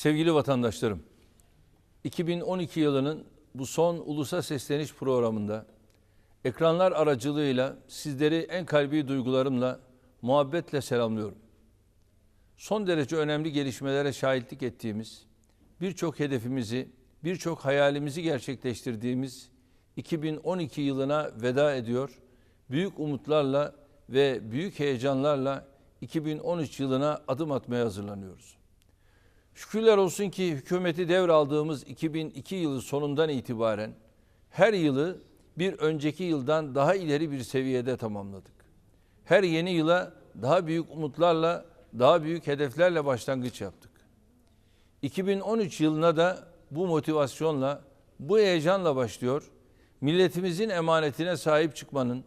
Sevgili vatandaşlarım, 2012 yılının bu son ulusa sesleniş programında ekranlar aracılığıyla sizleri en kalbi duygularımla, muhabbetle selamlıyorum. Son derece önemli gelişmelere şahitlik ettiğimiz, birçok hedefimizi, birçok hayalimizi gerçekleştirdiğimiz 2012 yılına veda ediyor. Büyük umutlarla ve büyük heyecanlarla 2013 yılına adım atmaya hazırlanıyoruz. Şükürler olsun ki hükümeti devraldığımız 2002 yılı sonundan itibaren her yılı bir önceki yıldan daha ileri bir seviyede tamamladık. Her yeni yıla daha büyük umutlarla, daha büyük hedeflerle başlangıç yaptık. 2013 yılına da bu motivasyonla, bu heyecanla başlıyor. Milletimizin emanetine sahip çıkmanın,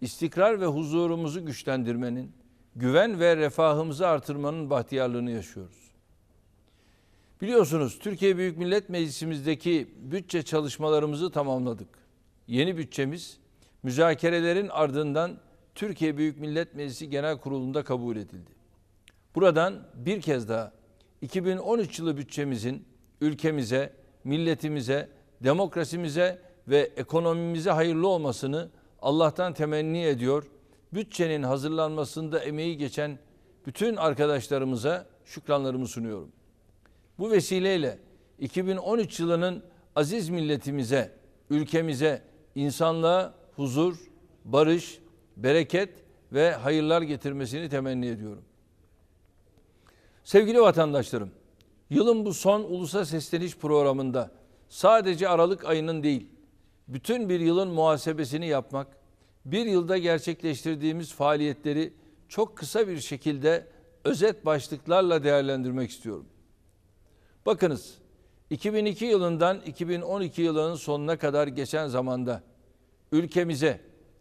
istikrar ve huzurumuzu güçlendirmenin, güven ve refahımızı artırmanın bahtiyarlığını yaşıyoruz. Biliyorsunuz Türkiye Büyük Millet Meclisimiz'deki bütçe çalışmalarımızı tamamladık. Yeni bütçemiz müzakerelerin ardından Türkiye Büyük Millet Meclisi Genel Kurulu'nda kabul edildi. Buradan bir kez daha 2013 yılı bütçemizin ülkemize, milletimize, demokrasimize ve ekonomimize hayırlı olmasını Allah'tan temenni ediyor. Bütçenin hazırlanmasında emeği geçen bütün arkadaşlarımıza şükranlarımı sunuyorum. Bu vesileyle 2013 yılının aziz milletimize, ülkemize, insanlığa huzur, barış, bereket ve hayırlar getirmesini temenni ediyorum. Sevgili vatandaşlarım, yılın bu son ulusa sesleniş programında sadece Aralık ayının değil, bütün bir yılın muhasebesini yapmak, bir yılda gerçekleştirdiğimiz faaliyetleri çok kısa bir şekilde özet başlıklarla değerlendirmek istiyorum. Bakınız 2002 yılından 2012 yılının sonuna kadar geçen zamanda ülkemize,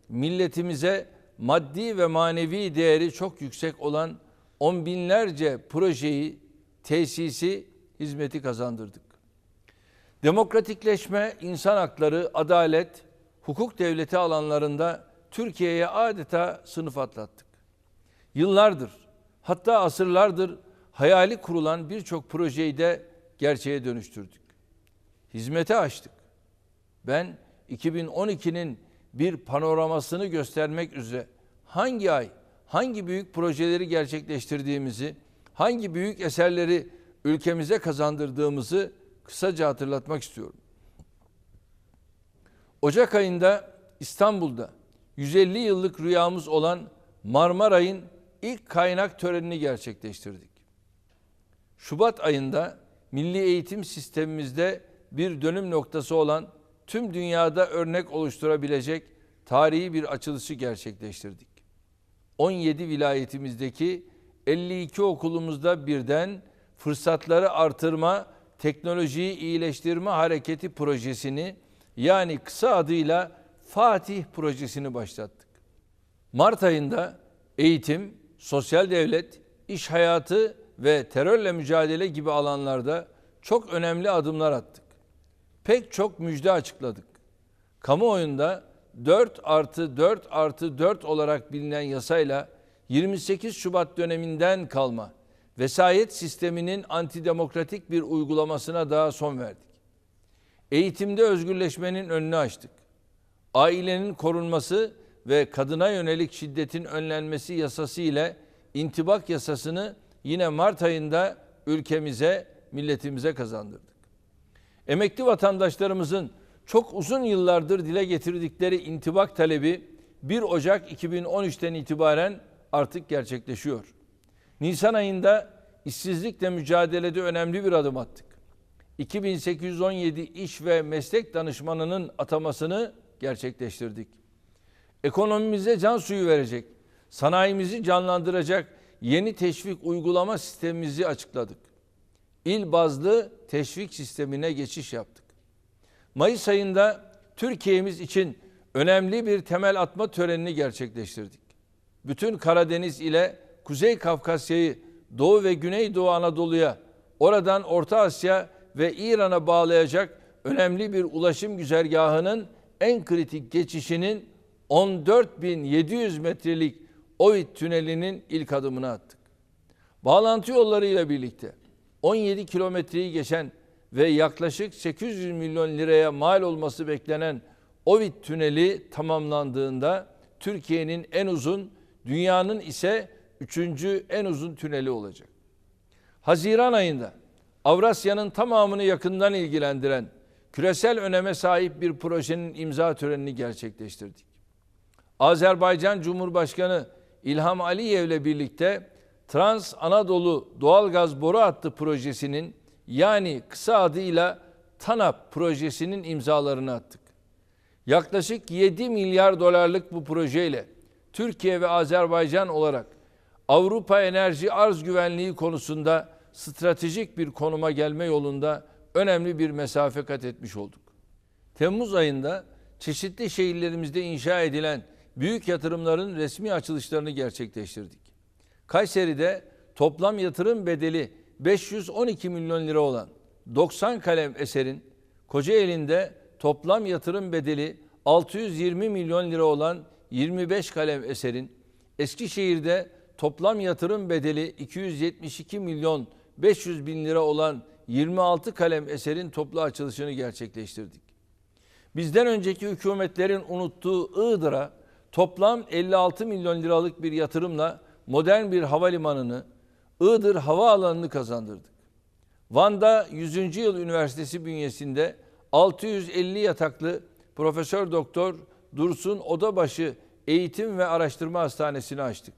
milletimize maddi ve manevi değeri çok yüksek olan on binlerce projeyi, tesisi, hizmeti kazandırdık. Demokratikleşme, insan hakları, adalet, hukuk devleti alanlarında Türkiye'ye adeta sınıf atlattık. Yıllardır, hatta asırlardır hayali kurulan birçok projeyi de gerçeğe dönüştürdük. Hizmete açtık. Ben 2012'nin bir panoramasını göstermek üzere hangi ay, hangi büyük projeleri gerçekleştirdiğimizi, hangi büyük eserleri ülkemize kazandırdığımızı kısaca hatırlatmak istiyorum. Ocak ayında İstanbul'da 150 yıllık rüyamız olan Marmaray'ın ilk kaynak törenini gerçekleştirdik. Şubat ayında milli eğitim sistemimizde bir dönüm noktası olan tüm dünyada örnek oluşturabilecek tarihi bir açılışı gerçekleştirdik. 17 vilayetimizdeki 52 okulumuzda birden fırsatları artırma, teknolojiyi iyileştirme hareketi projesini yani kısa adıyla Fatih projesini başlattık. Mart ayında eğitim, sosyal devlet, iş hayatı ve terörle mücadele gibi alanlarda çok önemli adımlar attık. Pek çok müjde açıkladık. Kamuoyunda 4 artı 4 artı 4 olarak bilinen yasayla 28 Şubat döneminden kalma vesayet sisteminin antidemokratik bir uygulamasına daha son verdik. Eğitimde özgürleşmenin önünü açtık. Ailenin korunması ve kadına yönelik şiddetin önlenmesi yasası ile intibak yasasını yine Mart ayında ülkemize, milletimize kazandırdık. Emekli vatandaşlarımızın çok uzun yıllardır dile getirdikleri intibak talebi 1 Ocak 2013'ten itibaren artık gerçekleşiyor. Nisan ayında işsizlikle mücadelede önemli bir adım attık. 2817 iş ve meslek danışmanının atamasını gerçekleştirdik. Ekonomimize can suyu verecek, sanayimizi canlandıracak yeni teşvik uygulama sistemimizi açıkladık. İl bazlı teşvik sistemine geçiş yaptık. Mayıs ayında Türkiye'miz için önemli bir temel atma törenini gerçekleştirdik. Bütün Karadeniz ile Kuzey Kafkasya'yı Doğu ve Güneydoğu Anadolu'ya oradan Orta Asya ve İran'a bağlayacak önemli bir ulaşım güzergahının en kritik geçişinin 14.700 metrelik Ovid tünelinin ilk adımını attık. Bağlantı yollarıyla birlikte 17 kilometreyi geçen ve yaklaşık 800 milyon liraya mal olması beklenen Ovid tüneli tamamlandığında Türkiye'nin en uzun, dünyanın ise üçüncü en uzun tüneli olacak. Haziran ayında Avrasya'nın tamamını yakından ilgilendiren küresel öneme sahip bir projenin imza törenini gerçekleştirdik. Azerbaycan Cumhurbaşkanı İlham Aliyev ile birlikte Trans Anadolu Doğalgaz Boru Hattı projesinin yani kısa adıyla TANAP projesinin imzalarını attık. Yaklaşık 7 milyar dolarlık bu projeyle Türkiye ve Azerbaycan olarak Avrupa enerji arz güvenliği konusunda stratejik bir konuma gelme yolunda önemli bir mesafe kat etmiş olduk. Temmuz ayında çeşitli şehirlerimizde inşa edilen büyük yatırımların resmi açılışlarını gerçekleştirdik. Kayseri'de toplam yatırım bedeli 512 milyon lira olan 90 kalem eserin, Kocaeli'nde toplam yatırım bedeli 620 milyon lira olan 25 kalem eserin, Eskişehir'de toplam yatırım bedeli 272 milyon 500 bin lira olan 26 kalem eserin toplu açılışını gerçekleştirdik. Bizden önceki hükümetlerin unuttuğu Iğdır'a toplam 56 milyon liralık bir yatırımla modern bir havalimanını, Iğdır havaalanını kazandırdık. Van'da 100. Yıl Üniversitesi bünyesinde 650 yataklı Profesör Doktor Dursun Odabaşı Eğitim ve Araştırma Hastanesi'ni açtık.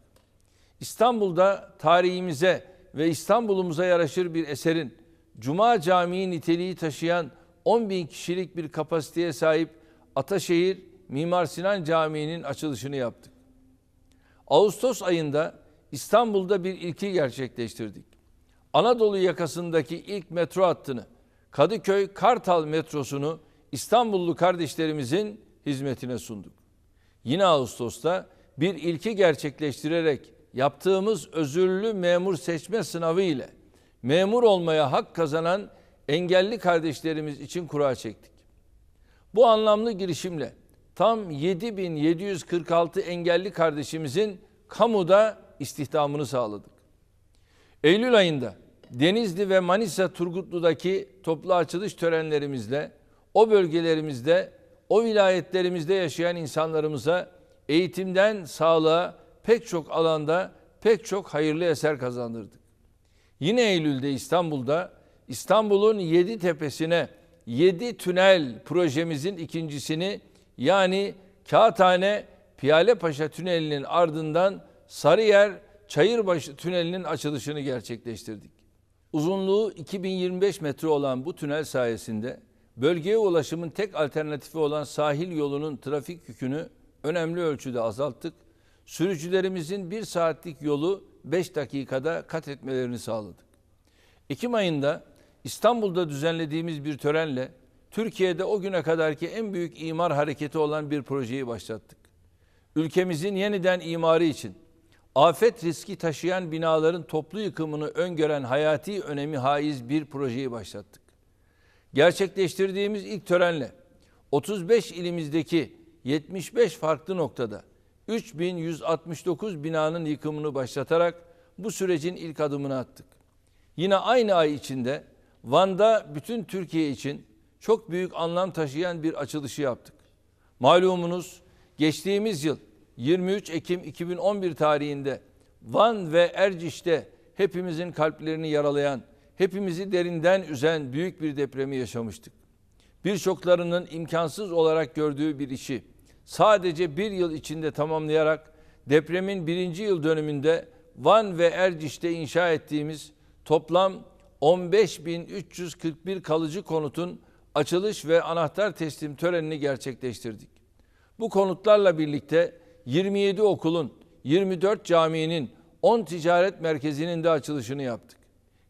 İstanbul'da tarihimize ve İstanbul'umuza yaraşır bir eserin Cuma Camii niteliği taşıyan 10 bin kişilik bir kapasiteye sahip Ataşehir Mimar Sinan Camii'nin açılışını yaptık. Ağustos ayında İstanbul'da bir ilki gerçekleştirdik. Anadolu yakasındaki ilk metro hattını Kadıköy Kartal metrosunu İstanbullu kardeşlerimizin hizmetine sunduk. Yine Ağustos'ta bir ilki gerçekleştirerek yaptığımız özürlü memur seçme sınavı ile memur olmaya hak kazanan engelli kardeşlerimiz için kura çektik. Bu anlamlı girişimle tam 7746 engelli kardeşimizin kamuda istihdamını sağladık. Eylül ayında Denizli ve Manisa Turgutlu'daki toplu açılış törenlerimizle o bölgelerimizde, o vilayetlerimizde yaşayan insanlarımıza eğitimden sağlığa pek çok alanda pek çok hayırlı eser kazandırdık. Yine Eylül'de İstanbul'da İstanbul'un yedi tepesine yedi tünel projemizin ikincisini yani Kağıthane Piyalepaşa Tüneli'nin ardından Sarıyer Çayırbaşı Tüneli'nin açılışını gerçekleştirdik. Uzunluğu 2025 metre olan bu tünel sayesinde bölgeye ulaşımın tek alternatifi olan sahil yolunun trafik yükünü önemli ölçüde azalttık. Sürücülerimizin bir saatlik yolu 5 dakikada kat etmelerini sağladık. Ekim ayında İstanbul'da düzenlediğimiz bir törenle Türkiye'de o güne kadarki en büyük imar hareketi olan bir projeyi başlattık. Ülkemizin yeniden imarı için afet riski taşıyan binaların toplu yıkımını öngören hayati önemi haiz bir projeyi başlattık. Gerçekleştirdiğimiz ilk törenle 35 ilimizdeki 75 farklı noktada 3169 binanın yıkımını başlatarak bu sürecin ilk adımını attık. Yine aynı ay içinde Van'da bütün Türkiye için çok büyük anlam taşıyan bir açılışı yaptık. Malumunuz geçtiğimiz yıl 23 Ekim 2011 tarihinde Van ve Erciş'te hepimizin kalplerini yaralayan, hepimizi derinden üzen büyük bir depremi yaşamıştık. Birçoklarının imkansız olarak gördüğü bir işi sadece bir yıl içinde tamamlayarak depremin birinci yıl dönümünde Van ve Erciş'te inşa ettiğimiz toplam 15.341 kalıcı konutun açılış ve anahtar teslim törenini gerçekleştirdik. Bu konutlarla birlikte 27 okulun, 24 caminin, 10 ticaret merkezinin de açılışını yaptık.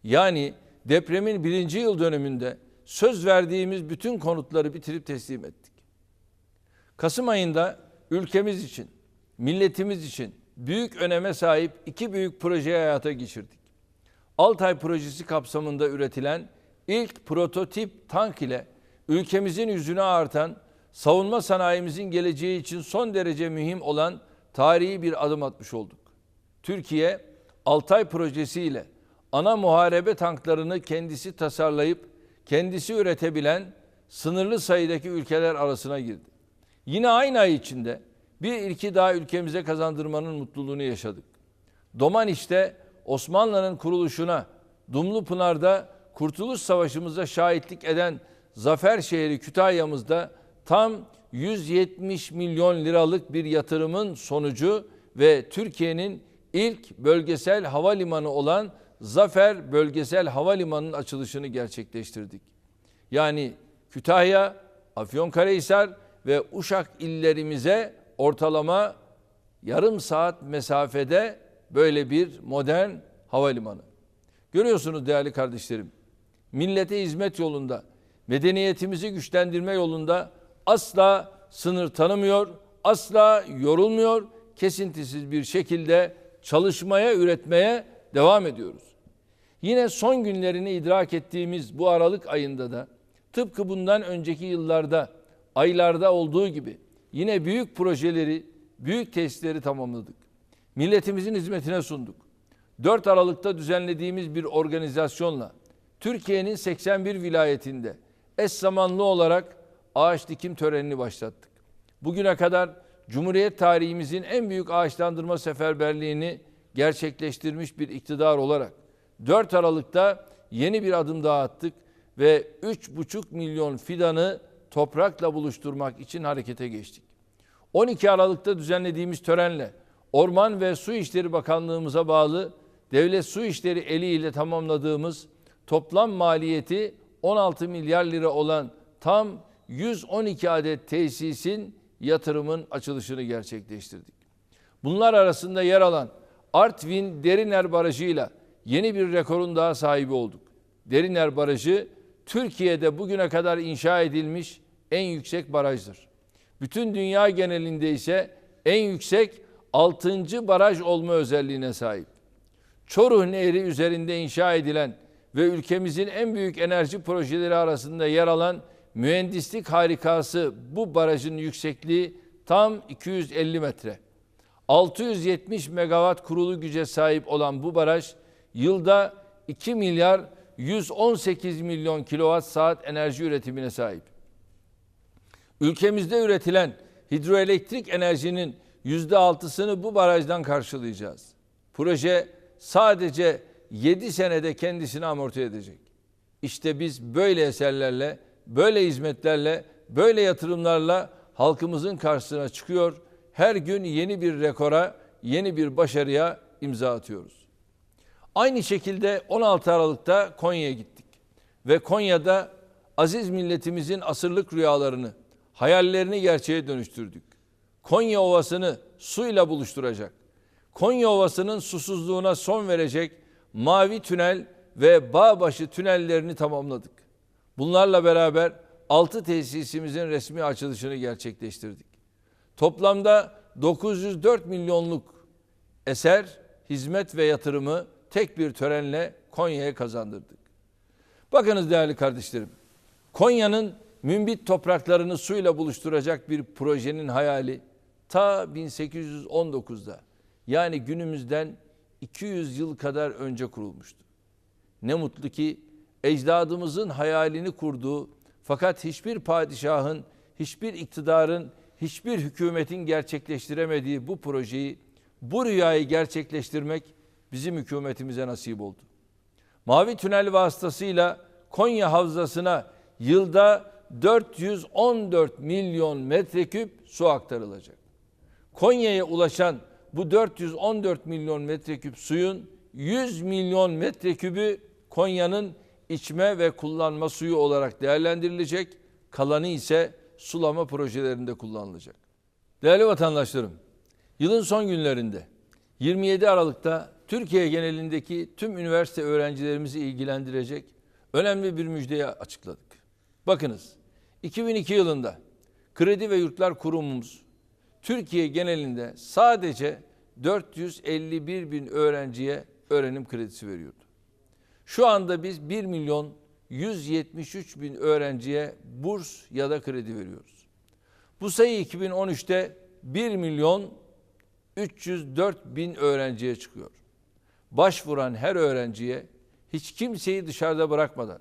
Yani depremin birinci yıl dönümünde söz verdiğimiz bütün konutları bitirip teslim ettik. Kasım ayında ülkemiz için, milletimiz için büyük öneme sahip iki büyük projeyi hayata geçirdik. Altay projesi kapsamında üretilen ilk prototip tank ile ülkemizin yüzüne artan savunma sanayimizin geleceği için son derece mühim olan tarihi bir adım atmış olduk. Türkiye Altay projesi ile ana muharebe tanklarını kendisi tasarlayıp kendisi üretebilen sınırlı sayıdaki ülkeler arasına girdi. Yine aynı ay içinde bir ilki daha ülkemize kazandırmanın mutluluğunu yaşadık. Domaniş'te Osmanlı'nın kuruluşuna, Dumlupınar'da Kurtuluş Savaşımıza şahitlik eden zafer şehri Kütahya'mızda tam 170 milyon liralık bir yatırımın sonucu ve Türkiye'nin ilk bölgesel havalimanı olan Zafer Bölgesel Havalimanı'nın açılışını gerçekleştirdik. Yani Kütahya, Afyonkarahisar ve Uşak illerimize ortalama yarım saat mesafede böyle bir modern havalimanı. Görüyorsunuz değerli kardeşlerim. Millete hizmet yolunda, medeniyetimizi güçlendirme yolunda asla sınır tanımıyor, asla yorulmuyor, kesintisiz bir şekilde çalışmaya, üretmeye devam ediyoruz. Yine son günlerini idrak ettiğimiz bu Aralık ayında da tıpkı bundan önceki yıllarda, aylarda olduğu gibi yine büyük projeleri, büyük testleri tamamladık. Milletimizin hizmetine sunduk. 4 Aralık'ta düzenlediğimiz bir organizasyonla Türkiye'nin 81 vilayetinde eş zamanlı olarak ağaç dikim törenini başlattık. Bugüne kadar Cumhuriyet tarihimizin en büyük ağaçlandırma seferberliğini gerçekleştirmiş bir iktidar olarak 4 Aralık'ta yeni bir adım daha attık ve 3,5 milyon fidanı toprakla buluşturmak için harekete geçtik. 12 Aralık'ta düzenlediğimiz törenle Orman ve Su İşleri Bakanlığımıza bağlı Devlet Su İşleri eli ile tamamladığımız toplam maliyeti 16 milyar lira olan tam 112 adet tesisin yatırımın açılışını gerçekleştirdik. Bunlar arasında yer alan Artvin Deriner Barajı'yla yeni bir rekorun daha sahibi olduk. Deriner Barajı Türkiye'de bugüne kadar inşa edilmiş en yüksek barajdır. Bütün dünya genelinde ise en yüksek 6. baraj olma özelliğine sahip. Çoruh Nehri üzerinde inşa edilen ve ülkemizin en büyük enerji projeleri arasında yer alan mühendislik harikası bu barajın yüksekliği tam 250 metre. 670 megawatt kurulu güce sahip olan bu baraj yılda 2 milyar 118 milyon kilowatt saat enerji üretimine sahip. Ülkemizde üretilen hidroelektrik enerjinin yüzde altısını bu barajdan karşılayacağız. Proje sadece 7 senede kendisini amorti edecek. İşte biz böyle eserlerle, böyle hizmetlerle, böyle yatırımlarla halkımızın karşısına çıkıyor. Her gün yeni bir rekora, yeni bir başarıya imza atıyoruz. Aynı şekilde 16 Aralık'ta Konya'ya gittik. Ve Konya'da aziz milletimizin asırlık rüyalarını, hayallerini gerçeğe dönüştürdük. Konya Ovası'nı suyla buluşturacak. Konya Ovası'nın susuzluğuna son verecek Mavi Tünel ve Bağbaşı tünellerini tamamladık. Bunlarla beraber 6 tesisimizin resmi açılışını gerçekleştirdik. Toplamda 904 milyonluk eser, hizmet ve yatırımı tek bir törenle Konya'ya kazandırdık. Bakınız değerli kardeşlerim, Konya'nın mümbit topraklarını suyla buluşturacak bir projenin hayali ta 1819'da yani günümüzden 200 yıl kadar önce kurulmuştu. Ne mutlu ki ecdadımızın hayalini kurduğu fakat hiçbir padişahın, hiçbir iktidarın, hiçbir hükümetin gerçekleştiremediği bu projeyi, bu rüyayı gerçekleştirmek bizim hükümetimize nasip oldu. Mavi Tünel vasıtasıyla Konya Havzası'na yılda 414 milyon metreküp su aktarılacak. Konya'ya ulaşan bu 414 milyon metreküp suyun 100 milyon metrekübü Konya'nın içme ve kullanma suyu olarak değerlendirilecek. Kalanı ise sulama projelerinde kullanılacak. Değerli vatandaşlarım, yılın son günlerinde 27 Aralık'ta Türkiye genelindeki tüm üniversite öğrencilerimizi ilgilendirecek önemli bir müjdeyi açıkladık. Bakınız, 2002 yılında Kredi ve Yurtlar Kurumumuz Türkiye genelinde sadece 451 bin öğrenciye öğrenim kredisi veriyordu. Şu anda biz 1 milyon 173 bin öğrenciye burs ya da kredi veriyoruz. Bu sayı 2013'te 1 milyon 304 bin öğrenciye çıkıyor. Başvuran her öğrenciye hiç kimseyi dışarıda bırakmadan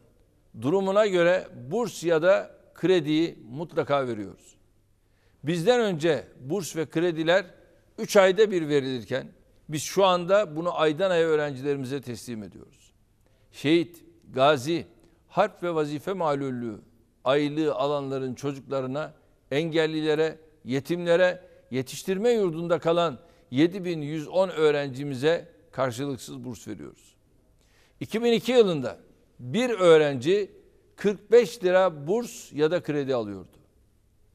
durumuna göre burs ya da krediyi mutlaka veriyoruz. Bizden önce burs ve krediler 3 ayda bir verilirken biz şu anda bunu aydan aya öğrencilerimize teslim ediyoruz. Şehit, gazi, harp ve vazife malulluğu aylığı alanların çocuklarına, engellilere, yetimlere, yetiştirme yurdunda kalan 7110 öğrencimize karşılıksız burs veriyoruz. 2002 yılında bir öğrenci 45 lira burs ya da kredi alıyordu.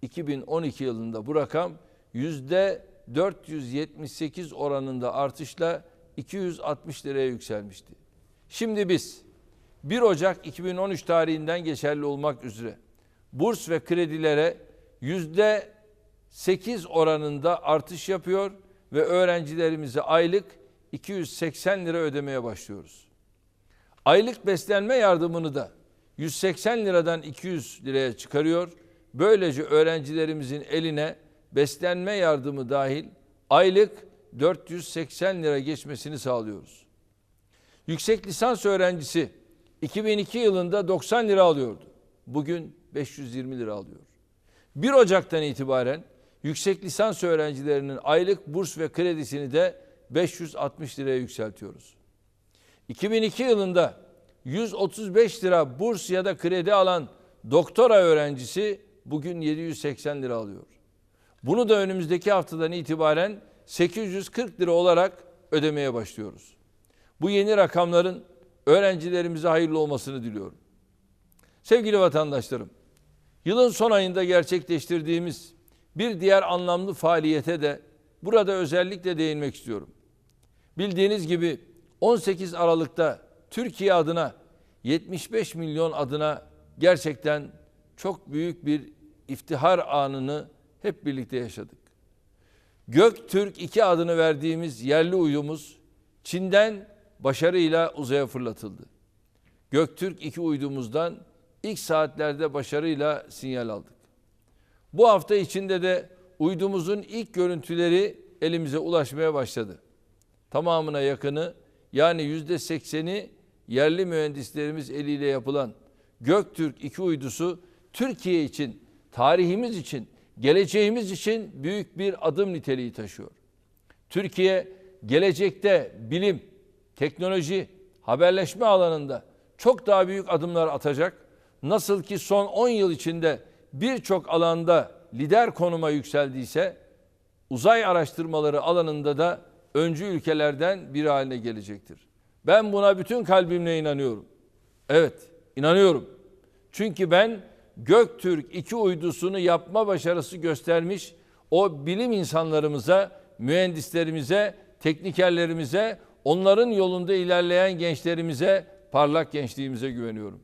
2012 yılında bu rakam yüzde 478 oranında artışla 260 liraya yükselmişti. Şimdi biz 1 Ocak 2013 tarihinden geçerli olmak üzere burs ve kredilere yüzde 8 oranında artış yapıyor ve öğrencilerimize aylık 280 lira ödemeye başlıyoruz. Aylık beslenme yardımını da 180 liradan 200 liraya çıkarıyor. Böylece öğrencilerimizin eline beslenme yardımı dahil aylık 480 lira geçmesini sağlıyoruz. Yüksek lisans öğrencisi 2002 yılında 90 lira alıyordu. Bugün 520 lira alıyor. 1 Ocak'tan itibaren yüksek lisans öğrencilerinin aylık burs ve kredisini de 560 liraya yükseltiyoruz. 2002 yılında 135 lira burs ya da kredi alan doktora öğrencisi bugün 780 lira alıyor. Bunu da önümüzdeki haftadan itibaren 840 lira olarak ödemeye başlıyoruz. Bu yeni rakamların öğrencilerimize hayırlı olmasını diliyorum. Sevgili vatandaşlarım, yılın son ayında gerçekleştirdiğimiz bir diğer anlamlı faaliyete de burada özellikle değinmek istiyorum. Bildiğiniz gibi 18 Aralık'ta Türkiye adına 75 milyon adına gerçekten çok büyük bir iftihar anını hep birlikte yaşadık. Göktürk 2 adını verdiğimiz yerli uydumuz Çin'den başarıyla uzaya fırlatıldı. Göktürk 2 uydumuzdan ilk saatlerde başarıyla sinyal aldık. Bu hafta içinde de uydumuzun ilk görüntüleri elimize ulaşmaya başladı. Tamamına yakını yani yüzde sekseni yerli mühendislerimiz eliyle yapılan Göktürk 2 uydusu Türkiye için, tarihimiz için, geleceğimiz için büyük bir adım niteliği taşıyor. Türkiye gelecekte bilim, teknoloji, haberleşme alanında çok daha büyük adımlar atacak. Nasıl ki son 10 yıl içinde birçok alanda lider konuma yükseldiyse uzay araştırmaları alanında da öncü ülkelerden biri haline gelecektir. Ben buna bütün kalbimle inanıyorum. Evet, inanıyorum. Çünkü ben Göktürk 2 uydusunu yapma başarısı göstermiş o bilim insanlarımıza, mühendislerimize, teknikerlerimize, onların yolunda ilerleyen gençlerimize, parlak gençliğimize güveniyorum.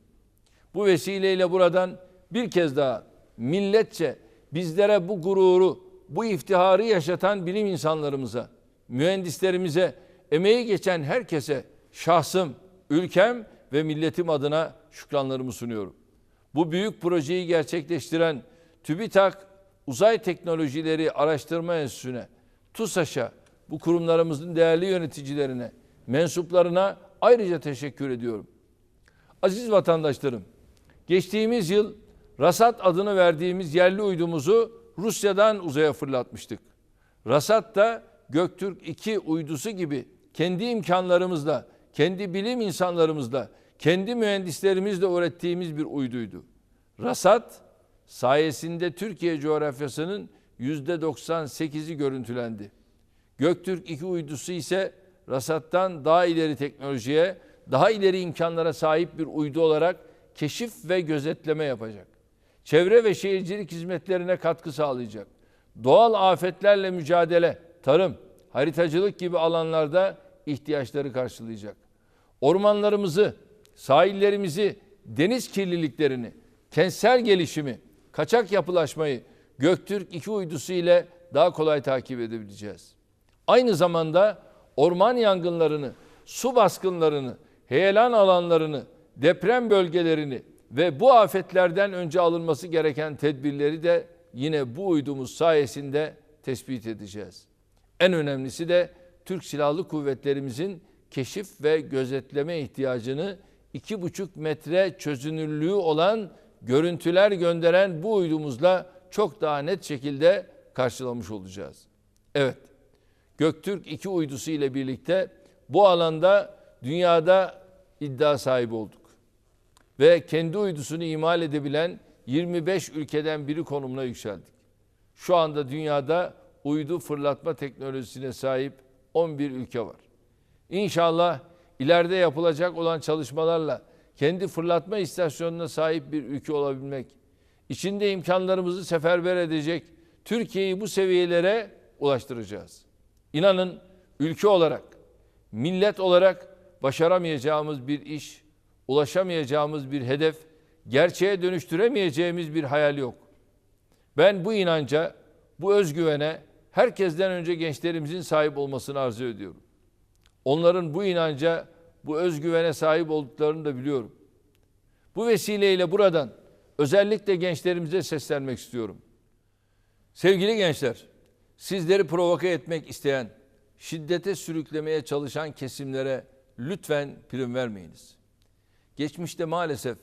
Bu vesileyle buradan bir kez daha milletçe bizlere bu gururu, bu iftiharı yaşatan bilim insanlarımıza, mühendislerimize, emeği geçen herkese şahsım, ülkem ve milletim adına şükranlarımı sunuyorum. Bu büyük projeyi gerçekleştiren TÜBİTAK Uzay Teknolojileri Araştırma Enstitüsü'ne, TUSAŞ'a, bu kurumlarımızın değerli yöneticilerine, mensuplarına ayrıca teşekkür ediyorum. Aziz vatandaşlarım, geçtiğimiz yıl Rasat adını verdiğimiz yerli uydumuzu Rusya'dan uzaya fırlatmıştık. Rasat da Göktürk 2 uydusu gibi kendi imkanlarımızla, kendi bilim insanlarımızla, kendi mühendislerimizle öğrettiğimiz bir uyduydu. Rasat sayesinde Türkiye coğrafyasının yüzde 98'i görüntülendi. Göktürk 2 uydusu ise Rasat'tan daha ileri teknolojiye, daha ileri imkanlara sahip bir uydu olarak keşif ve gözetleme yapacak. Çevre ve şehircilik hizmetlerine katkı sağlayacak. Doğal afetlerle mücadele, tarım, haritacılık gibi alanlarda ihtiyaçları karşılayacak. Ormanlarımızı, sahillerimizi, deniz kirliliklerini, kentsel gelişimi, kaçak yapılaşmayı Göktürk 2 uydusu ile daha kolay takip edebileceğiz. Aynı zamanda orman yangınlarını, su baskınlarını, heyelan alanlarını, deprem bölgelerini ve bu afetlerden önce alınması gereken tedbirleri de yine bu uydumuz sayesinde tespit edeceğiz. En önemlisi de Türk Silahlı Kuvvetlerimizin keşif ve gözetleme ihtiyacını 2,5 metre çözünürlüğü olan görüntüler gönderen bu uydumuzla çok daha net şekilde karşılamış olacağız. Evet, Göktürk 2 uydusu ile birlikte bu alanda dünyada iddia sahibi olduk. Ve kendi uydusunu imal edebilen 25 ülkeden biri konumuna yükseldik. Şu anda dünyada uydu fırlatma teknolojisine sahip 11 ülke var. İnşallah ileride yapılacak olan çalışmalarla kendi fırlatma istasyonuna sahip bir ülke olabilmek, içinde imkanlarımızı seferber edecek Türkiye'yi bu seviyelere ulaştıracağız. İnanın ülke olarak, millet olarak başaramayacağımız bir iş, ulaşamayacağımız bir hedef, gerçeğe dönüştüremeyeceğimiz bir hayal yok. Ben bu inanca, bu özgüvene herkesten önce gençlerimizin sahip olmasını arzu ediyorum. Onların bu inanca, bu özgüvene sahip olduklarını da biliyorum. Bu vesileyle buradan özellikle gençlerimize seslenmek istiyorum. Sevgili gençler, sizleri provoke etmek isteyen, şiddete sürüklemeye çalışan kesimlere lütfen prim vermeyiniz. Geçmişte maalesef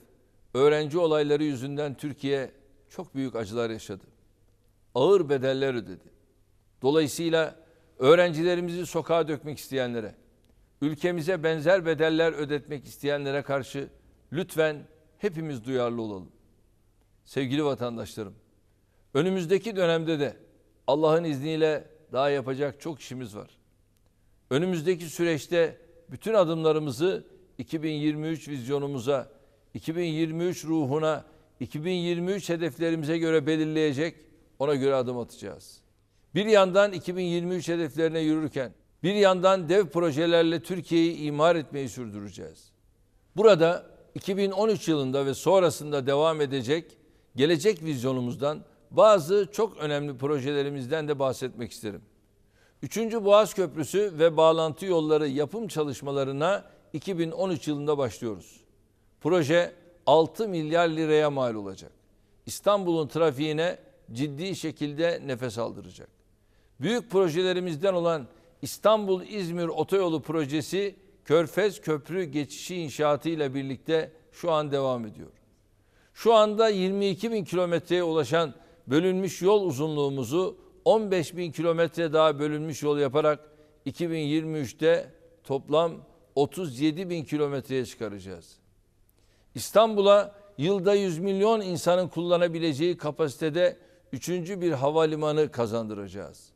öğrenci olayları yüzünden Türkiye çok büyük acılar yaşadı. Ağır bedeller ödedi. Dolayısıyla öğrencilerimizi sokağa dökmek isteyenlere, ülkemize benzer bedeller ödetmek isteyenlere karşı lütfen hepimiz duyarlı olalım. Sevgili vatandaşlarım, önümüzdeki dönemde de Allah'ın izniyle daha yapacak çok işimiz var. Önümüzdeki süreçte bütün adımlarımızı 2023 vizyonumuza, 2023 ruhuna, 2023 hedeflerimize göre belirleyecek, ona göre adım atacağız. Bir yandan 2023 hedeflerine yürürken, bir yandan dev projelerle Türkiye'yi imar etmeyi sürdüreceğiz. Burada 2013 yılında ve sonrasında devam edecek gelecek vizyonumuzdan bazı çok önemli projelerimizden de bahsetmek isterim. Üçüncü Boğaz Köprüsü ve bağlantı yolları yapım çalışmalarına 2013 yılında başlıyoruz. Proje 6 milyar liraya mal olacak. İstanbul'un trafiğine ciddi şekilde nefes aldıracak. Büyük projelerimizden olan İstanbul-İzmir Otoyolu projesi Körfez Köprü geçişi inşaatı ile birlikte şu an devam ediyor. Şu anda 22 bin kilometreye ulaşan bölünmüş yol uzunluğumuzu 15 bin kilometre daha bölünmüş yol yaparak 2023'te toplam 37 bin kilometreye çıkaracağız. İstanbul'a yılda 100 milyon insanın kullanabileceği kapasitede üçüncü bir havalimanı kazandıracağız.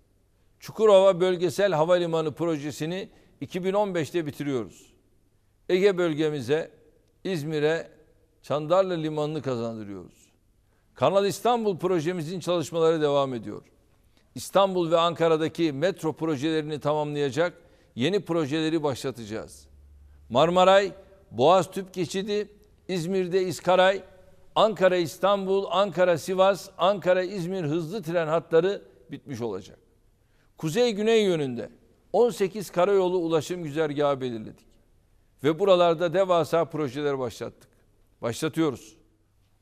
Çukurova Bölgesel Havalimanı projesini 2015'te bitiriyoruz. Ege bölgemize, İzmir'e Çandarlı Limanı'nı kazandırıyoruz. Kanal İstanbul projemizin çalışmaları devam ediyor. İstanbul ve Ankara'daki metro projelerini tamamlayacak yeni projeleri başlatacağız. Marmaray, Boğaz Tüp Geçidi, İzmir'de İskaray, Ankara İstanbul, Ankara Sivas, Ankara İzmir hızlı tren hatları bitmiş olacak. Kuzey-güney yönünde 18 karayolu ulaşım güzergahı belirledik. Ve buralarda devasa projeler başlattık. Başlatıyoruz.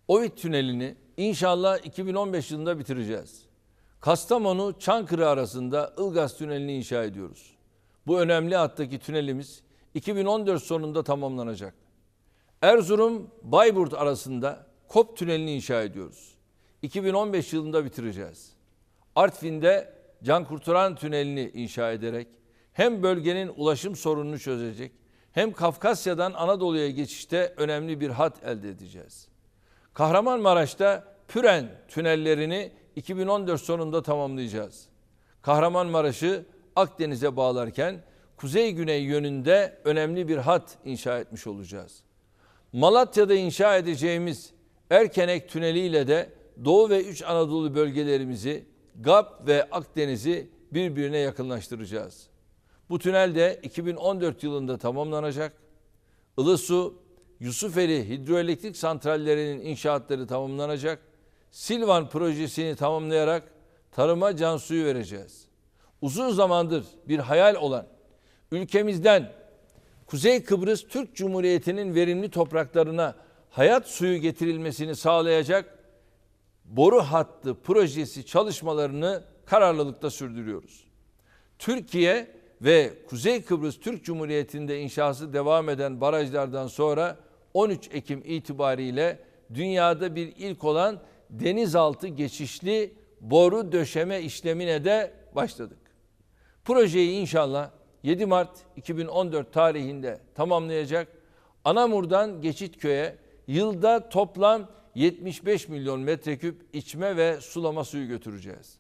Ovid tünelini inşallah 2015 yılında bitireceğiz. Kastamonu Çankırı arasında Ilgaz tünelini inşa ediyoruz. Bu önemli hattaki tünelimiz 2014 sonunda tamamlanacak. Erzurum Bayburt arasında Kop tünelini inşa ediyoruz. 2015 yılında bitireceğiz. Artvin'de Can Kurtaran tünelini inşa ederek hem bölgenin ulaşım sorununu çözecek hem Kafkasya'dan Anadolu'ya geçişte önemli bir hat elde edeceğiz. Kahramanmaraş'ta Püren tünellerini 2014 sonunda tamamlayacağız. Kahramanmaraş'ı Akdeniz'e bağlarken kuzey-güney yönünde önemli bir hat inşa etmiş olacağız. Malatya'da inşa edeceğimiz Erkenek Tüneli ile de Doğu ve İç Anadolu bölgelerimizi, GAP ve Akdeniz'i birbirine yakınlaştıracağız. Bu tünel de 2014 yılında tamamlanacak. Ilısu, Yusufeli hidroelektrik santrallerinin inşaatları tamamlanacak. Silvan projesini tamamlayarak tarıma can suyu vereceğiz. Uzun zamandır bir hayal olan ülkemizden Kuzey Kıbrıs Türk Cumhuriyeti'nin verimli topraklarına hayat suyu getirilmesini sağlayacak boru hattı projesi çalışmalarını kararlılıkla sürdürüyoruz. Türkiye ve Kuzey Kıbrıs Türk Cumhuriyeti'nde inşası devam eden barajlardan sonra 13 Ekim itibariyle dünyada bir ilk olan denizaltı geçişli boru döşeme işlemine de başladık. Projeyi inşallah 7 Mart 2014 tarihinde tamamlayacak. Anamur'dan Geçitköy'e yılda toplam 75 milyon metreküp içme ve sulama suyu götüreceğiz.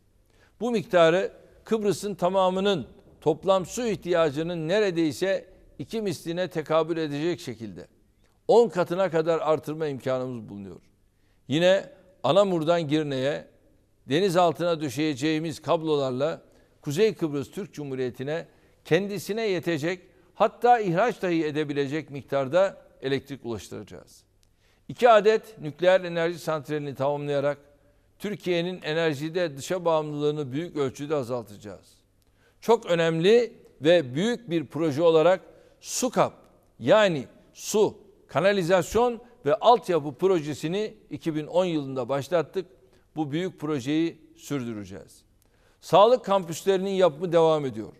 Bu miktarı Kıbrıs'ın tamamının toplam su ihtiyacının neredeyse iki misline tekabül edecek şekilde 10 katına kadar artırma imkanımız bulunuyor. Yine Anamur'dan Girne'ye deniz altına döşeyeceğimiz kablolarla Kuzey Kıbrıs Türk Cumhuriyeti'ne kendisine yetecek hatta ihraç dahi edebilecek miktarda elektrik ulaştıracağız. İki adet nükleer enerji santralini tamamlayarak Türkiye'nin enerjide dışa bağımlılığını büyük ölçüde azaltacağız. Çok önemli ve büyük bir proje olarak SUKAP yani su, kanalizasyon ve altyapı projesini 2010 yılında başlattık. Bu büyük projeyi sürdüreceğiz. Sağlık kampüslerinin yapımı devam ediyor.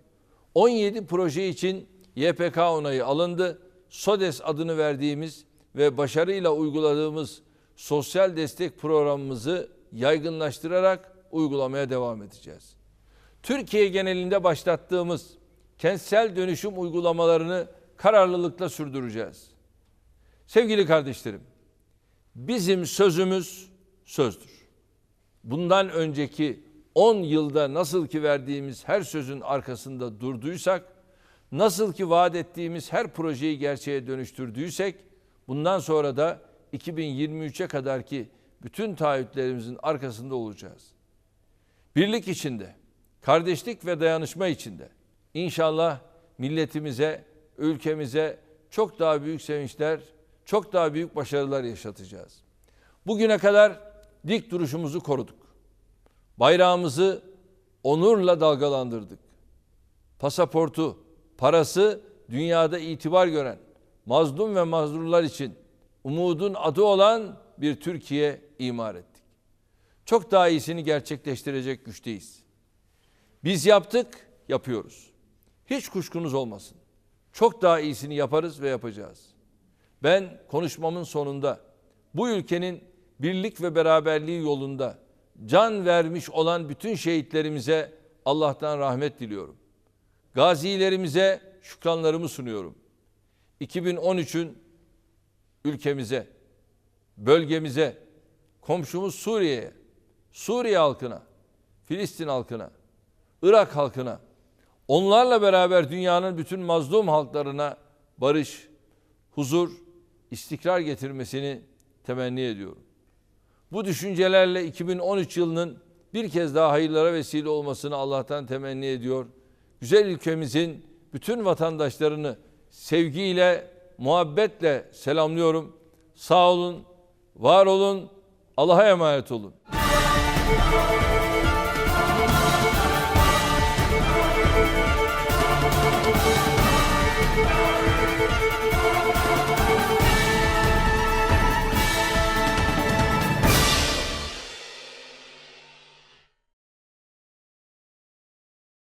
17 proje için YPK onayı alındı. SODES adını verdiğimiz ve başarıyla uyguladığımız sosyal destek programımızı yaygınlaştırarak uygulamaya devam edeceğiz. Türkiye genelinde başlattığımız kentsel dönüşüm uygulamalarını kararlılıkla sürdüreceğiz. Sevgili kardeşlerim, bizim sözümüz sözdür. Bundan önceki 10 yılda nasıl ki verdiğimiz her sözün arkasında durduysak, nasıl ki vaat ettiğimiz her projeyi gerçeğe dönüştürdüysek, bundan sonra da 2023'e kadar ki bütün taahhütlerimizin arkasında olacağız. Birlik içinde, kardeşlik ve dayanışma içinde inşallah milletimize, ülkemize çok daha büyük sevinçler, çok daha büyük başarılar yaşatacağız. Bugüne kadar dik duruşumuzu koruduk. Bayrağımızı onurla dalgalandırdık. Pasaportu, parası dünyada itibar gören mazlum ve mazlumlar için umudun adı olan bir Türkiye imar ettik. Çok daha iyisini gerçekleştirecek güçteyiz. Biz yaptık, yapıyoruz. Hiç kuşkunuz olmasın. Çok daha iyisini yaparız ve yapacağız. Ben konuşmamın sonunda bu ülkenin birlik ve beraberliği yolunda can vermiş olan bütün şehitlerimize Allah'tan rahmet diliyorum. Gazilerimize şükranlarımı sunuyorum. 2013'ün ülkemize, bölgemize, komşumuz Suriye'ye, Suriye halkına, Filistin halkına, Irak halkına, onlarla beraber dünyanın bütün mazlum halklarına barış, huzur, istikrar getirmesini temenni ediyorum. Bu düşüncelerle 2013 yılının bir kez daha hayırlara vesile olmasını Allah'tan temenni ediyor. Güzel ülkemizin bütün vatandaşlarını sevgiyle, muhabbetle selamlıyorum. Sağ olun, var olun, Allah'a emanet olun.